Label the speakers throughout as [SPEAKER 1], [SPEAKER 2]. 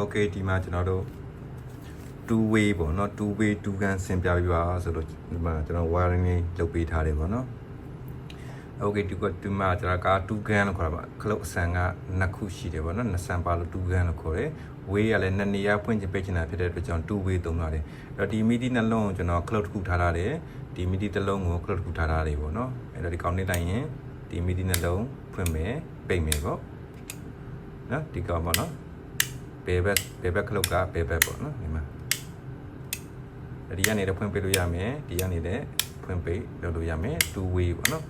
[SPEAKER 1] okay ဒီမှာကျွန်တော်တို့ two way ပေါ့နော် two way two gun ဆင်ပြပြပါဆိုလို့ဒီမှာကျွန်တော် wiring လေးလုပ်ပေးထားတယ်ပေါ့နော် okay ဒီကဒီမှာကျွန်တော်က2 gun လို့ခေါ်တာပါခလုတ်အဆန်ကနှစ်ခုရှိတယ်ပေါ့နော်နှစ်ဆန်ပါလို့2 gun လို့ခေါ်တယ် way ကလည်းနှစ်နေရာဖွင့်ချင်ပိတ်ချင်တာဖြစ်တဲ့အတွက်ကြောင့်2 way သုံးရတယ်အဲ့တော့ဒီ midi နှလုံးကိုကျွန်တော်ခလုတ်တစ်ခုထားထားတယ်ဒီ midi တစ်လုံးကိုခလုတ်တစ်ခုထားထားတယ်ပေါ့နော်အဲ့တော့ဒီကောင်လေးလိုက်ရင်ဒီ midi နှလုံးဖွင့်မယ်ပိတ်မယ်ပေါ့နော်ဒီကောင်ပေါ့နော် ဘယ်ဘက်ဘယ်ဘက်ခလုတ်ကဘယ်ဘက်ပေါ့နော်ဒီမှာဒီကနေလည်းဖွင့်ပေးလို့ရမယ်ဒီကနေလည်းဖွင့်ပေးလုပ်လို့ရမယ်2 way ပေါ့နော်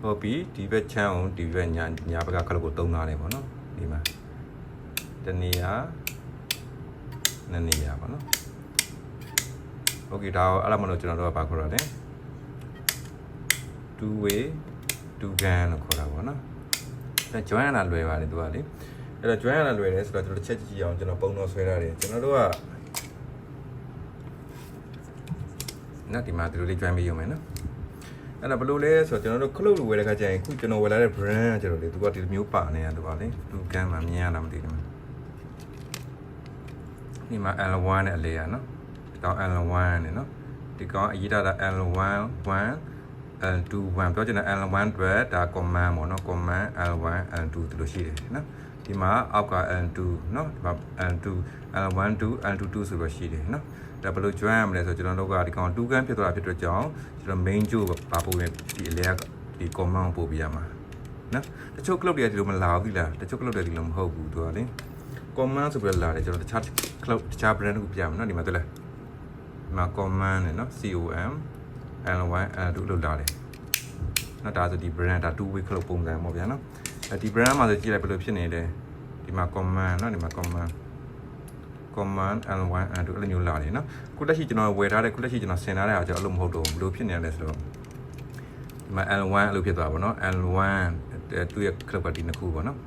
[SPEAKER 1] ဟုတ်ပြီဒီဘက်ချမ်းအောင်ဒီဘက်ညာညာဘက်ကခလုတ်ကိုတုံးထားတယ်ပေါ့နော်ဒီမှာတနေရာနှစ်နေရာပေါ့နော်โอเคဒါအဲ့လိုမလို့ကျွန်တော်တို့ကဘာခေါ်ရလဲ two way two gun လို့ခေါ်တာပေါ့နော်အဲ join ရတာလွယ်ပါတယ်သူကလေ အဲ့တော့ join ရတာလွယ်တယ်ဆိုတော့ကျွန်တော်ချက်ကြည့်အောင်ကျွန်တော်ပုံတော်ဆွဲထားတယ်ကျွန်တော်တို့ကနော်ဒီမှာဒီလိုလေး join ပေးရုံပဲနော်အဲ့ဒါဘယ်လိုလဲဆိုတော့ကျွန်တော်တို့ခလုတ်လိုဝယ်တဲ့ခါကျရင်ခုကျွန်တော်ဝယ်လာတဲ့ brand ကကျွန်တော်လေသူကဒီလိုမျိုးပါနေရတယ်ပါလေသူကမ်းမှာမြင်ရတာမသိဘူးဒီမှာ L1 နဲ့အလေးရနော်ဒီကောင် L1 နဲ့နော်ဒီကောင်အရေးတာ L1 1 L2 1ပြောချင်တဲ့ L1 အတွက်ဒါ command ပေါ့နော် command L1 L2 ဒီလိုရှိတယ်နော် ဒီမှာအောက်က L2 နော်ဒီမှာ L2 L1 2 L2 2 ဆိုတော့ရှိတယ်နော်ဒါဘယ်လို join ရမလဲဆိုကျွန်တော်တို့ကဒီကောင်2ကန်းဖြစ်သွားတာဖြစ်တဲ့ကြောင့်ကျွန်တော် main job ပါပို့ရင်ဒီအလဲကဒီ command ပို့ပြရမှာနော်တချို့ club တွေကဒီလိုမလာဘူးလားတချို့ club တွေဒီလိုမဟုတ်ဘူးသူကလေ command ဆိုပြီးတော့လာတယ်ကျွန်တော်တခြား club တခြား brand တခုပြရမယ်နော်ဒီမှာတွေ့လားဒီမှာ command နဲ့နော် com L1 L2 လို့လာတယ်နော်ဒါဆိုဒီ brand ဒါ two way club ပုံစံပေါ့ဗျာနော်အဲ ဒီ brand မှာဆိုကြည့်လိုက်ဘယ်လိုဖြစ်နေလဲဒီမှာ command နော်ဒီမှာ command command L1 L2 အဲ့လိုမျိုးလာတယ်နော်ခုလက်ရှိကျွန်တော်ဝယ်ထားတဲ့ခုလက်ရှိကျွန်တော်ဆင်ထားတဲ့အားကျွန်တော်အဲ့လိုမဟုတ်တော့ဘူးဘယ်လိုဖြစ်နေရလဲဆိုတော့ဒီမှာ L1 အဲ့လိုဖြစ်သွားပါဘောနော် L1 သူ့ရဲ့ club ကဒီနှစ်ခုပေါ့နော်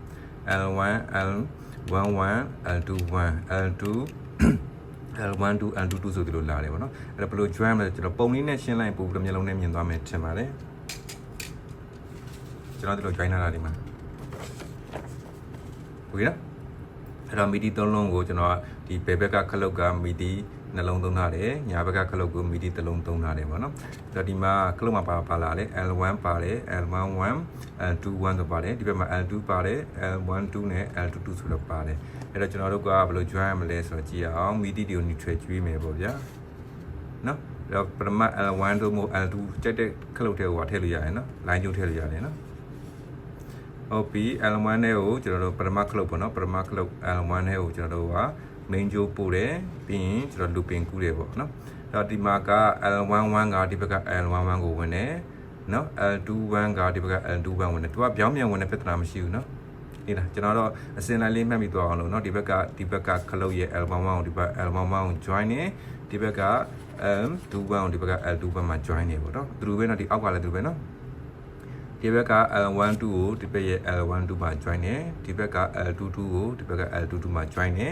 [SPEAKER 1] L1 L11 L21 L2 L1 2 L2 2ဆိုဒီလိုလာတယ်ပေါ့နော်အဲ့ဒါဘယ်လို join မလဲကျွန်တော်ပုံလေးနဲ့ရှင်းလိုက်ပို့ပြီးတော့မျက်လုံးနဲ့မြင်သွားမယ်ထင်ပါတယ်ကျွန်တော်ဒီလို join လာတာဒီမှာ ဟုတ်ကဲ့နော်အဲ့တော့ MIDI သုံးလုံးကိုကျွန်တော်ဒီဘယ်ဘက်ကခလုတ်က MIDI နှလုံးသုံးထားတယ်ညာဘက်ကခလုတ်ကို MIDI တစ်လုံးသုံးထားတယ်ပေါ့နော်အဲ့တော့ဒီမှာခလုတ်မှာပါပါလာတယ် L1 ပါတယ် L11 L2 1 ဆိုပါတယ်ဒီဘက်မှာ L2 ပါတယ် L1 2 နဲ့ L2 2 ဆိုတော့ပါတယ်အဲ့တော့ကျွန်တော်တို့ကဘယ်လို join ရမလဲဆိုတော့ကြည့်အောင် MIDI တွေကို neutral ကျွေးမယ်ပေါ့ဗျာနော်အဲ့တော့ပထမ L1 တို့မို့ L2 ကြိုက်တဲ့ခလုတ်တွေကိုထည့်လို့ရတယ်နော် line ကျုပ်ထည့်လို့ရတယ်နော် ဟုတ်ပြီ L1 နဲ့ကိုကျွန်တော်တို့ပထမခလုတ်ပေါ့နော်ပထမခလုတ် L1 နဲ့ကိုကျွန်တော်တို့က main ကြိုးပို့တယ်ပြီးရင်ကျွန်တော် looping ကူးတယ်ပေါ့နော်အဲ့တော့ဒီမှာက L11 ကဒီဘက်က L11 ကိုဝင်တယ်နော် L21 ကဒီဘက်က L21 ဝင်တယ်သူကပြောင်းပြန်ဝင်တဲ့ပြဿနာမရှိဘူးနော်ဒီလားကျွန်တော်တော့အစင်လိုက်လေးမှတ်ပြီးသွားအောင်လို့เนาะဒီဘက်ကဒီဘက်ကခလုတ်ရဲ့ L11 ကိုဒီဘက် L11 ကို join နေဒီဘက်က L21 ကိုဒီဘက်က L21 မှာ join နေပေါ့เนาะသူတို့ပဲเนาะဒီအောက်ကလည်းသူတို့ပဲเนาะ ဒီဘက်က L12 ကိုဒီဘက်ရဲ့ L12 မှာ join နေဒီဘက်က L22 ကိုဒီဘက်က L22 မှာ join နေ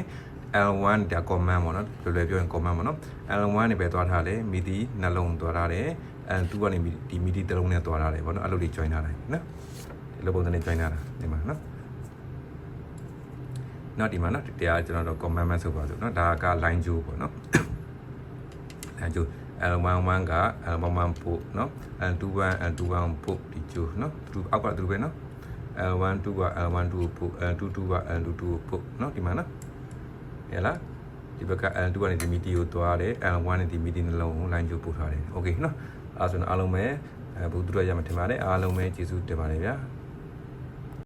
[SPEAKER 1] L1 ဒါ command ပေါ့နော်လွယ်လွယ်ပြောရင် command ပေါ့နော် L1 နေပဲသွားထားတယ် MIDI နှလုံးသွားထားတယ် L2 ကနေဒီ MIDI တစ်လုံးနဲ့သွားထားတယ်ပေါ့နော်အဲ့လိုလေး join ထားတယ်နော်ဒီလိုပုံစံနဲ့ join ထားတာဒီမှာနော်နောက်ဒီမှာနော်တရားကျွန်တော်တို့ command မဆိုပါစို့နော်ဒါက line ကြိုးပေါ့နော် line ကြိုး L11 က L11 ပို့နော် L21 L21 ပို့ဒီကြိုးနော်သူအောက်ကသူပဲနော် L12 က L12 ပို့ L22 က L22 ပို့နော်ဒီမှာနော် ရလားဒီဘက်က L2 ကနေဒီမီတီကိုသွားတယ် L1 နဲ့ဒီမီတီနှလုံးကို line ကြိုးပို့ထားတယ်โอเคနော်အဲဆိုရင်အားလုံးပဲအဲဘုသူရရမှာထင်ပါတယ်အားလုံးပဲကျေးဇူးတင်ပါတယ်ဗျာ